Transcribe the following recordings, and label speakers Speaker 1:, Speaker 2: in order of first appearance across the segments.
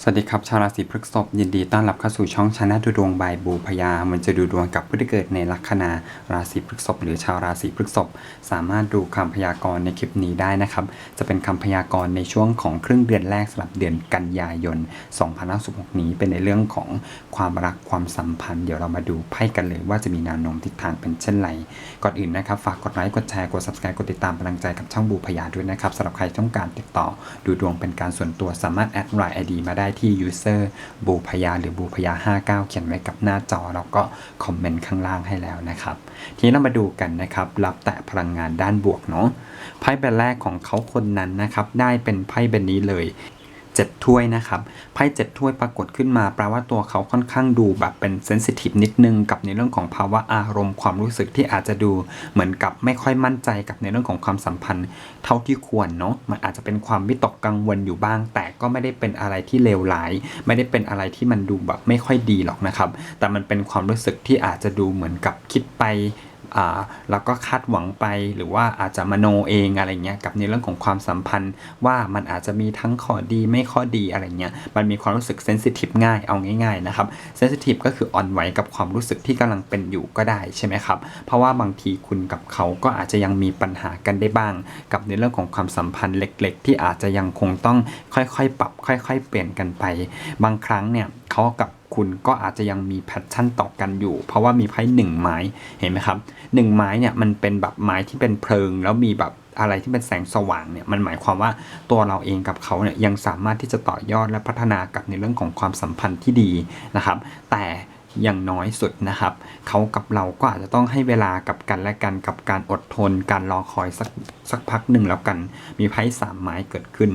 Speaker 1: สวัสดีครับ ชาวราศีพฤษภยินดีต้อนรับเข้าสู่ช่องชนะดูดวงบายบูพยา มันจะดูดวงกับผู้ที่เกิดในลัคนาราศีพฤษภหรือชาวราศีพฤษภสามารถดูคำพยากรณ์ในคลิปนี้ได้นะครับ จะเป็นคำพยากรณ์ในช่วงของครึ่งเดือนแรกสำหรับเดือนกันยายน2566นี้เป็นในเรื่องของความรักความสัมพันธ์เดี๋ยวเรามาดูไพ่กันเลยว่าจะมีแนวโน้มทิศทางเป็นเช่นไรก่อนอื่นนะครับฝากกดไลค์กดแชร์กด subscribe กดติดตามกำลังใจกับช่องบูพยาด้วยนะครับสำหรับใครต้องการติดต่อดูดวงเป็นการส่วนตัวสามารถแอดไลน์ ID มาได้ที่ user บูพยาหรือบูพยา59 เขียนไว้กับหน้าจอ แล้วก็คอมเมนต์ข้างล่างให้แล้วนะครับทีนี้เรามาดูกันนะครับ รับแตะพลังงานด้านบวกเนาะไพ่ใบแรกของเขาคนนั้นนะครับ ได้เป็นไพ่ใบนี้เลย เจ็ดถ้วยนะครับไพ่เจ็ดถ้วยปรากฏขึ้นมาแปลว่าตัวเขาค่อนข้างดูแบบเป็นเซนซิทีฟนิดนึงกับในเรื่องของภาวะอารมณ์ความรู้สึกที่อาจจะดูเหมือนกับไม่ค่อยมั่นใจกับในเรื่องของความสัมพันธ์ เท่าที่ควรเนาะมันอาจจะเป็นความวิตกกังวลอยู่บ้าง แต่ก็ไม่ได้เป็นอะไรที่เลวร้าย ไม่ได้เป็นอะไรที่มันดูแบบไม่ค่อยดีหรอกนะครับแต่มันเป็นความรู้สึกที่อาจจะดูเหมือนกับคิดไป แล้วก็คาดหวังไปหรือว่าอาจจะมโนเองอะไรเงี้ยกับในเรื่องของความสัมพันธ์ ว่ามันอาจจะมีทั้งข้อดีไม่ข้อดีอะไรเงี้ยมันมีความรู้สึกเซนซิทีฟง่ายเอาง่ายๆนะครับเซนซิทีฟก็คืออ่อนไหวกับความรู้สึกที่กำลังเป็นอยู่ก็ได้ใช่ไหมครับเพราะว่าบางทีคุณกับเขาก็อาจจะยังมีปัญหากันได้บ้าง กับในเรื่องของความสัมพันธ์เล็ก ๆ ที่อาจจะยังคงต้องค่อยๆ ปรับ ค่อย ๆ เปลี่ยนกันไป บางครั้งเนี่ยเขากับ คุณก็อาจจะยังมีแพชชั่นต่อกันอยู่ เพราะว่ามีไพ่หนึ่งไม้เห็นไหมครับหนึ่งไม้เนี่ยมันเป็นแบบไม้ที่เป็นเพลิง แล้วมีแบบอะไรที่เป็นแสงสว่างเนี่ยมันหมายความว่าตัวเราเองกับเขาเนี่ยยังสามารถที่จะต่อยอดและพัฒนากับในเรื่องของความสัมพันธ์ที่ดีนะครับ แต่ อย่างน้อยสุดนะครับเขากับเราก็อาจจะต้องให้เวลากับกันและกันกับการอดทน การรอคอยสักสักพักหนึ่งแล้วกัน มีไพ่สามไม้เกิดขึ้น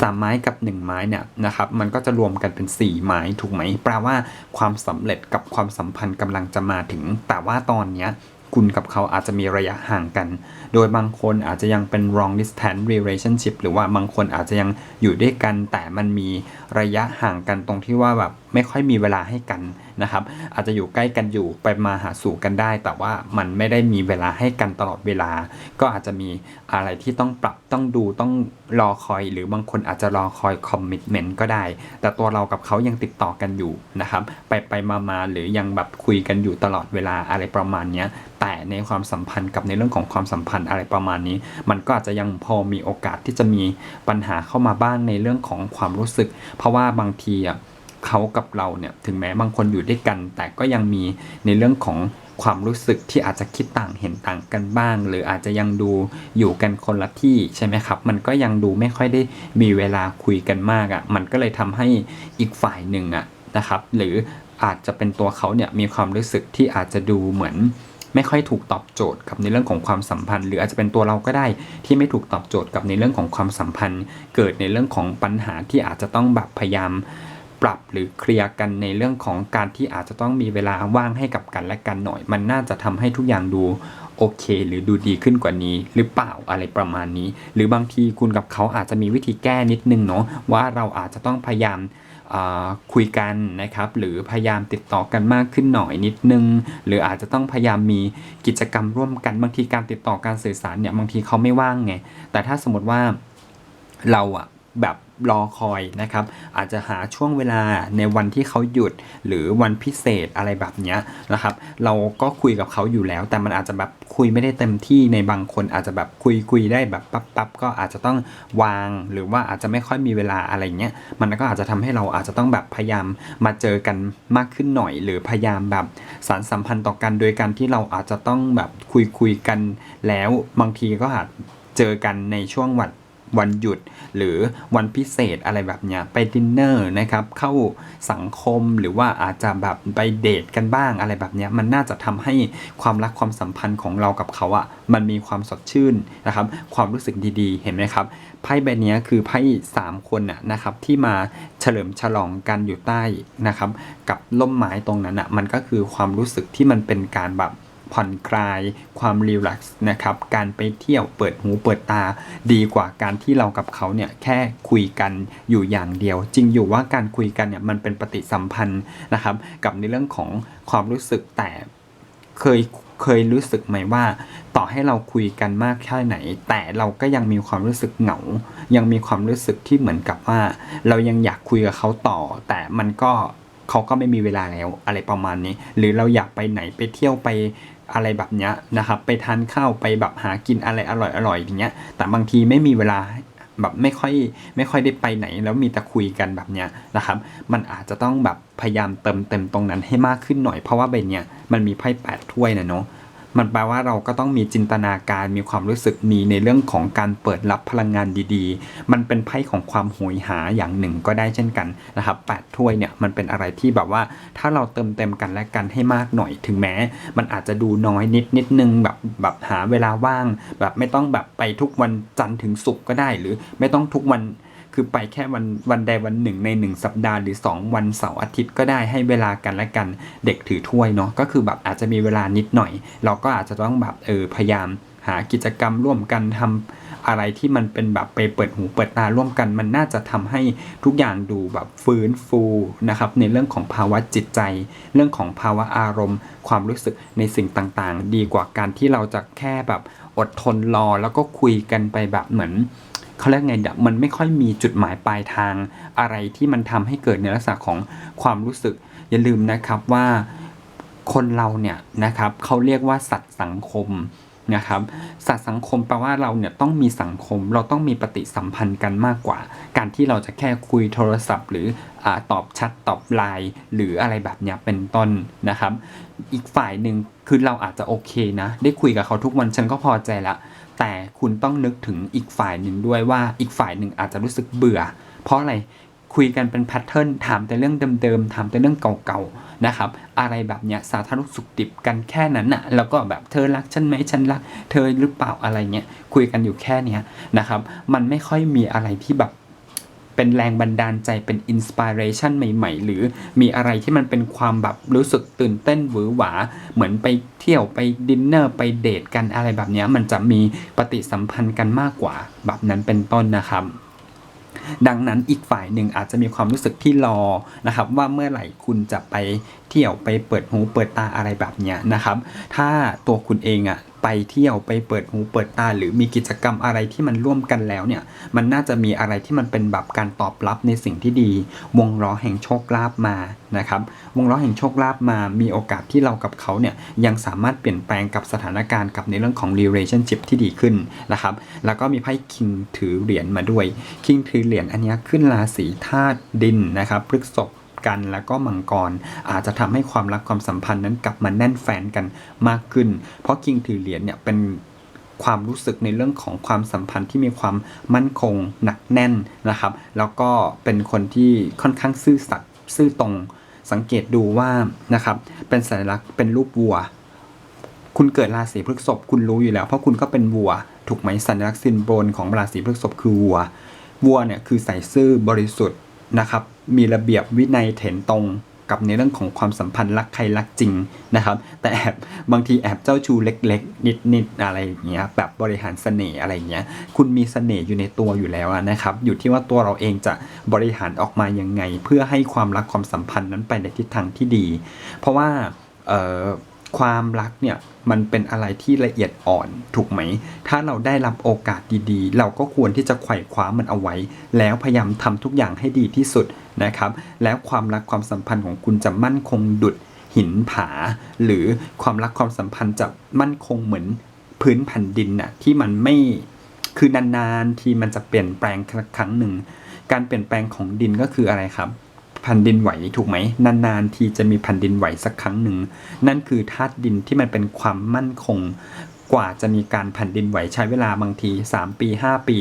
Speaker 1: สามไม้กับหนึ่งไม้เนี่ยนะครับมันก็จะรวมกันเป็นสี่ไม้ถูกไหมแปลว่าความสำเร็จกับความสัมพันธ์กำลังจะมาถึง แต่ว่าตอนเนี้ยคุณกับเขาอาจจะมีระยะห่างกัน โดยบางคนอาจจะยังเป็น long distance relationship หรือว่าบางคนอาจจะยังอยู่ด้วยกัน แต่มันมีระยะห่างกันตรงที่ว่าแบบไม่ค่อยมีเวลาให้กัน นะครับ อาจจะอยู่ใกล้กันอยู่ไปมาหาสู่กันได้ แต่ว่ามันไม่ได้มีเวลาให้กันตลอดเวลา ก็อาจจะมีอะไรที่ต้องปรับต้องดูต้องรอคอย หรือบางคนอาจจะรอคอยคอมมิ t เมนต์ก็ได้ แต่ตัวเรากับเขายังติดต่อกันอยู่นะครับ ไปไปมามาหรือยังแบบคุยกันอยู่ตลอดเวลาอะไรประมาณนี้แต่ในความสัมพันธ์กับในเรื่องของความสัมพันธ์อะไรประมาณนี้ มันก็อาจจะยังพอมีโอกาสที่จะมีปัญหาเข้ามาบ้างในเรื่องของความรู้สึก เพราะว่าบางทีอะ เขากับเราเนี่ยถึงแม้บางคนอยู่ด้วยกัน แต่ก็ยังมีในเรื่องของความรู้สึกที่อาจจะคิดต่างเห็นต่างกันบ้าง หรืออาจจะยังดูอยู่กันคนละที่ใช่ไหมครับ มันก็ยังดูไม่ค่อยได้มีเวลาคุยกันมากอะ่ะ มันก็เลยทำให้อีกฝ่ายหนึ่งอะ่ะนะครับ หรืออาจจะเป็นตัวเขาเนี่ยมีความรู้สึกที่อาจจะดูเหมือนไม่ค่อยถูกตอบโจทย์กับในเรื่องของความสัมพันธ์ หรืออาจจะเป็นตัวเราก็ได้ที่ไม่ถูกตอบโจทย์กับในเรื่องของความสัมพันธ์ เกิดในเรื่องของปัญหาที่อาจจะต้องแบบพยายาม ปรับหรือเคลียร์กันในเรื่องของการที่อาจจะต้องมีเวลาว่างให้กับกันและกันหน่อย มันน่าจะทำให้ทุกอย่างดูโอเค หรือดูดีขึ้นกว่านี้ หรือเปล่าอะไรประมาณนี้ หรือบางทีคุณกับเขาอาจจะมีวิธีแก้นิดนึงเนาะว่าเราอาจจะต้องพยายามคุยกันนะครับ หรือพยายามติดต่อกันมากขึ้นหน่อยนิดนึง หรืออาจจะต้องพยายามมีกิจกรรมร่วมกันบางทีการติดต่อการสื่อสารเนี่ยบางทีเขาไม่ว่างไงแต่ถ้าสมมติว่าเราอะแบบ รอคอยนะครับอาจจะหาช่วงเวลาในวันที่เขาหยุดหรือวันพิเศษอะไรแบบเนี้ยนะครับเราก็คุยกับเขาอยู่แล้ว แต่มันอาจจะแบบคุยไม่ได้เต็มที่ในบางคนอาจจะแบบคุยคุยได้แบบปั๊บปั๊บก็อาจจะต้องวางหรือว่าอาจจะไม่ค่อยมีเวลาอะไรเงี้ยมันก็อาจจะทำให้เราอาจจะต้องแบบพยายามมาเจอกันมากขึ้นหน่อย หรือพยายามแบบสารสัมพันธ์ต่อกันโดยการที่เราอาจจะต้องแบบคุยคุยกันแล้วบางทีก็อาจเจอกันในช่วงวัน วันหยุด หรือวันพิเศษอะไรแบบเนี้ยไปดินเนอร์นะครับเข้าสังคมหรือว่าอาจจะแบบไปเดทกันบ้างอะไรแบบเนี้ยมันน่าจะทำให้ความรักความสัมพันธ์ของเรากับเขาอะ่ะมันมีความสดชื่นนะครับ ความรู้สึกดีๆ เห็นไหมครับไพ่ใบนี้คือไพ่สามคนน่ะนะครับที่มาเฉลิมฉลองกันอยู่ใต้นะครับ กับล่มไม้ตรงนั้นอะมันก็คือความรู้สึกที่มันเป็นการแบบ ผ่อนคลาย ความรีแลกซ์นะครับ การไปเที่ยวเปิดหูเปิดตา ดีกว่าการที่เรากับเขาเนี่ยแค่คุยกันอยู่อย่างเดียว จริงอยู่ว่าการคุยกันเนี่ยมันเป็นปฏิสัมพันธ์นะครับ กับในเรื่องของความรู้สึกแต่เคยเคยรู้สึกไหมว่า ต่อให้เราคุยกันมากแค่ไหน แต่เราก็ยังมีความรู้สึกเหงา ยังมีความรู้สึกที่เหมือนกับว่า เรายังอยากคุยกับเขาต่อ แต่มันก็เขาก็ไม่มีเวลาแล้วอะไรประมาณนี้ หรือเราอยากไปไหนไปเที่ยวไป อะไรแบบเนี้ยนะครับ ไปทานข้าวไปแบบหากินอะไรอร่อยอร่อยอย่างเงี้ย แต่บางทีไม่มีเวลาแบบไม่ค่อยไม่ค่อยได้ไปไหนแล้วมีแต่คุยกันแบบเนี้ยนะครับ มันอาจจะต้องแบบพยายามเติมเต็มตรงนั้นให้มากขึ้นหน่อยเพราะว่าใบเนี้ยมันมีไพ่แปดถ้วยนะเนาะ มันแปลว่าเราก็ต้องมีจินตนาการมีความรู้สึกมีในเรื่องของการเปิดรับพลังงานดีๆ มันเป็นไพ่ของความโหยหาอย่างหนึ่งก็ได้เช่นกันนะครับแปดถ้วยเนี่ยมันเป็นอะไรที่แบบว่า ถ้าเราเติมเต็มกันและกันให้มากหน่อยถึงแม้ มันอาจจะดูน้อยนิดนิดนึงแบบแบบหาเวลาว่าง แบบไม่ต้องแบบไปทุกวันจันทร์ถึงศุกร์ก็ได้ หรือไม่ต้องทุกวัน คือไปแค่วันวันใดวันหนึ่งในหนึ่งสัปดาห์หรือ 2 วันเสาร์อาทิตย์ก็ได้ให้เวลากันและกันเด็กถือถ้วยเนาะก็คือแบบอาจจะมีเวลานิดหน่อย เราก็อาจจะต้องแบบเออพยายามหากิจกรรมร่วมกันทำอะไรที่มันเป็นแบบไปเปิดหูเปิดตาร่วมกัน มันน่าจะทำให้ทุกอย่างดูแบบฟื้นฟูนะครับในเรื่องของภาวะจิตใจ เรื่องของภาวะอารมณ์ ความรู้สึกในสิ่งต่างๆ ดีกว่าการที่เราจะแค่แบบอดทนรอแล้วก็คุยกันไปแบบเหมือน เขาเรียกไงมันไม่ค่อยมีจุดหมายปลายทางอะไรที่มันทำให้เกิดในลักษณะของความรู้สึก อย่าลืมนะครับว่าคนเราเนี่ยนะครับเขาเรียกว่าสัตว์สังคม นะครับสัตว์สังคมแปลว่าเราเนี่ยต้องมีสังคม เราต้องมีปฏิสัมพันธ์กันมากกว่า การที่เราจะแค่คุยโทรศัพท์ หรืออตอบแชัดตอบไลน์หรืออะไรแบบเนี้ยเป็นต้นนะครับ อีกฝ่ายหนึ่งคือเราอาจจะโอเคนะ ได้คุยกับเขาทุกวันฉันก็พอใจละแต่คุณต้องนึกถึงอีกฝ่ายหนึ่งด้วยว่าอีกฝ่ายหนึ่งอาจจะรู้สึกเบื่อ เพราะอะไร คุยกันเป็นแพทเทิร์นถามแต่เรื่องเดิมๆถามแต่เรื่องเก่าๆนะครับอะไรแบบเนี้ยสาธารณสุขดิบกันแค่นั้นน่ะแล้วก็แบบเธอรักฉันไหมฉันรัก เธอหรือเปล่าอะไรเงี้ยคุยกันอยู่แค่เนี้ยนะครับมันไม่ค่อยมีอะไรที่แบบเป็นแรงบันดาลใจเป็นอินสปิเรชันใหม่ ๆ หรือมีอะไรที่มันเป็นความแบบรู้สึกตื่นเต้นหวือหวา เหมือนไปเที่ยวไปดินเนอร์ไปเดทกันอะไรแบบเนี้ยมันจะมีปฏิสัมพันธ์กันมากกว่าแบบนั้นเป็นต้นนะครับ ดังนั้นอีกฝ่ายหนึ่งอาจจะมีความรู้สึกที่รอนะครับ ว่าเมื่อไหร่คุณจะไปเที่ยวไปเปิดหูเปิดตาอะไรแบบเนี้ยนะครับ ถ้าตัวคุณเองอะ ไปเที่ยวไปเปิดหูเปิดตา หรือมีกิจกรรมอะไรที่มันร่วมกันแล้วเนี่ย มันน่าจะมีอะไรที่มันเป็นแบบการตอบรับในสิ่งที่ดี วงล้อแห่งโชคลาภมานะครับ วงล้อแห่งโชคลาภมา มีโอกาสที่เรากับเขาเนี่ยยังสามารถเปลี่ยนแปลงกับสถานการณ์กับในเรื่องของ relationship ที่ดีขึ้นนะครับ แล้วก็มีไพ่คิงถือเหรียญมาด้วย คิงถือเหรียญอันนี้ขึ้นราศีธาตุดินนะครับพฤษภ กันแล้วก็มังกร อาจจะทำให้ความรักความสัมพันธ์นั้นกลับมาแน่นแฟนกันมากขึ้น เพราะคิงถือเหรียญเนี่ยเป็นความรู้สึกในเรื่องของความสัมพันธ์ที่มีความมั่นคงหนักแน่นนะครับ แล้วก็เป็นคนที่ค่อนข้างซื่อสัตย์ซื่อตรงสังเกตดูว่านะครับเป็นสัญลักษณ์เป็นรูปวัว คุณเกิดราศีพฤษภคุณรู้อยู่แล้ว เพราะคุณก็เป็นวัว ถูกไหมสัญลักษณ์ซินโบลของราศีพฤษภคือวัววัวเนี่ยคือใส่ซื่อบริสุทธิ์นะครับ มีระเบียบวินัยเถนตรงกับในเรื่องของความสัมพันธ์รักใครรักจริงนะครับ แต่แอบบางทีแอบเจ้าชู้เล็ก ๆ นิดๆอะไรอย่างเงี้ยแบบบริหารเสน่ห์อะไรอย่างเงี้ยคุณมีเสน่ห์อยู่ในตัวอยู่แล้วนะครับอยู่ที่ว่าตัวเราเองจะบริหารออกมายังไง เพื่อให้ความรักความสัมพันธ์นั้นไปในทิศทางที่ดี เพราะว่าเออ ความรักเนี่ยมันเป็นอะไรที่ละเอียดอ่อนถูกไหม ถ้าเราได้รับโอกาสดีๆ เราก็ควรที่จะไขว่คว้ามันเอาไว้ แล้วพยายามทำทุกอย่างให้ดีที่สุดนะครับ แล้วความรักความสัมพันธ์ของคุณจะมั่นคงดุดหินผา หรือความรักความสัมพันธ์จะมั่นคงเหมือนพื้นแผ่นดินน่ะที่มันไม่คือนานๆที่มันจะเปลี่ยนแปลงครั้งหนึ่ง การเปลี่ยนแปลงของดินก็คืออะไรครับ แผ่นดินไหวถูกไหมนานๆทีจะมีแผ่นดินไหวสักครั้งหนึ่ง นั่นคือธาตุดินที่มันเป็นความมั่นคง กว่าจะมีการแผ่นดินไหวใช้เวลาบางที 3 ปี 5 ปี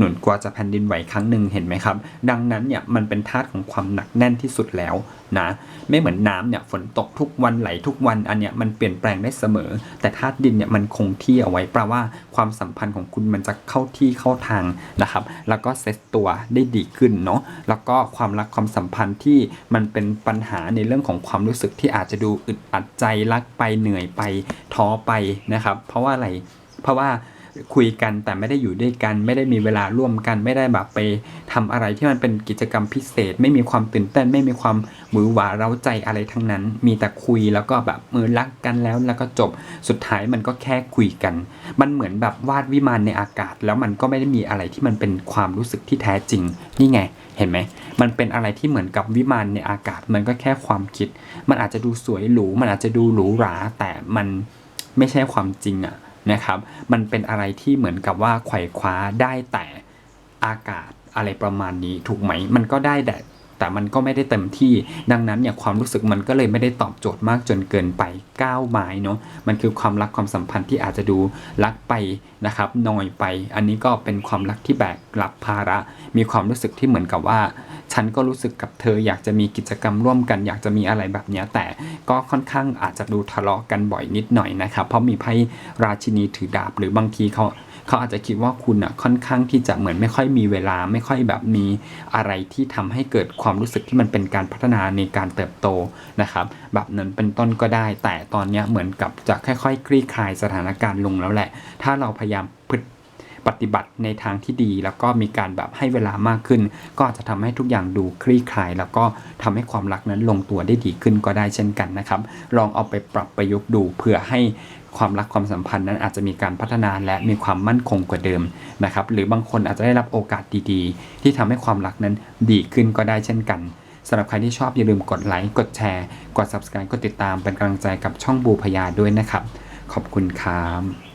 Speaker 1: หนุนกว่าจะแผ่นดินไหวครั้งหนึ่งเห็นไหมครับ ดังนั้นเนี่ยมันเป็นธาตุของความหนักแน่นที่สุดแล้วนะไม่เหมือนน้ำเนี่ยฝนตกทุกวันไหลทุกวันอันเนี้ยมันเปลี่ยนแปลงได้เสมอ แต่ธาตุดินเนี่ยมันคงที่เอาไว้แปลว่าความสัมพันธ์ของคุณมันจะเข้าที่เข้าทางนะครับ แล้วก็เซตตัวได้ดีขึ้นเนาะแล้วก็ความรักความสัมพันธ์ที่มันเป็นปัญหาในเรื่องของความรู้สึกที่อาจจะดูอึดอัดใจรักไปเหนื่อยไปท้อไปนะครับ เพราะว่าอะไรเพราะว่า คุยกันแต่ไม่ได้อยู่ด้วยกัน ไม่ได้มีเวลาร่วมกัน ไม่ได้แบบไปทำอะไรที่มันเป็นกิจกรรมพิเศษ ไม่มีความตื่นเต้น ไม่มีความหวือหวาเร้าใจอะไรทั้งนั้น มีแต่คุยแล้วก็แบบมือรักกันแล้วแล้วก็จบสุดท้ายมันก็แค่คุยกัน มันเหมือนแบบวาดวิมานในอากาศ แล้วมันก็ไม่ได้มีอะไรที่มันเป็นความรู้สึกที่แท้จริงนี่ไงเห็นไหมมันเป็นอะไรที่เหมือนกับวิมานในอากาศ มันก็แค่ความคิด มันอาจจะดูสวยหรูมันอาจจะดูหรูหราแต่มันไม่ใช่ความจริงอะ นะครับ มันเป็นอะไรที่เหมือนกับว่าไขว่คว้าได้แต่อากาศอะไรประมาณนี้ถูกไหม มันก็ได้แต่ แต่มันก็ไม่ได้เต็มที่ ดังนั้นเนี่ยความรู้สึกมันก็เลยไม่ได้ตอบโจทย์มากจนเกินไปก้าวไม้เนาะมันคือความรักความสัมพันธ์ที่อาจจะดูรักไปนะครับน้อยไป อันนี้ก็เป็นความรักที่แบกรับภาระ มีความรู้สึกที่เหมือนกับว่า ฉันก็รู้สึกกับเธออยากจะมีกิจกรรมร่วมกัน อยากจะมีอะไรแบบนี้แต่ก็ค่อนข้างอาจจะดูทะเลาะกันบ่อยนิดหน่อยนะครับ เพราะมีไพ่ราชินีถือดาบหรือบางทีเขา เขาอาจจะคิดว่าคุณอะค่อนข้างที่จะเหมือนไม่ค่อยมีเวลาไม่ค่อยแบบมีอะไรที่ทำให้เกิดความรู้สึกที่มันเป็นการพัฒนาในการเติบโตนะครับ แบบนั้นเป็นต้นก็ได้ แต่ตอนนี้เหมือนกับจะค่อยๆ คลี่คลายสถานการณ์ลงแล้วแหละ ถ้าเราพยายาม ปฏิบัติในทางที่ดี แล้วก็มีการแบบให้เวลามากขึ้น ก็อาจจะทำให้ทุกอย่างดูคลี่คลาย แล้วก็ทำให้ความรักนั้นลงตัวได้ดีขึ้นก็ได้เช่นกันนะครับ ลองเอาไปปรับประยุกต์ดูเพื่อให้ความรักความสัมพันธ์นั้นอาจจะมีการพัฒนาและมีความมั่นคงกว่าเดิมนะครับ หรือบางคนอาจจะได้รับโอกาสดีๆ ที่ทำให้ความรักนั้นดีขึ้นก็ได้เช่นกันสำหรับใครที่ชอบอย่าลืมกดไลค์กดแชร์ กด subscribe กดติดตามเป็นกำลังใจกับช่องบูพยาด้วยนะครับ ขอบคุณครับ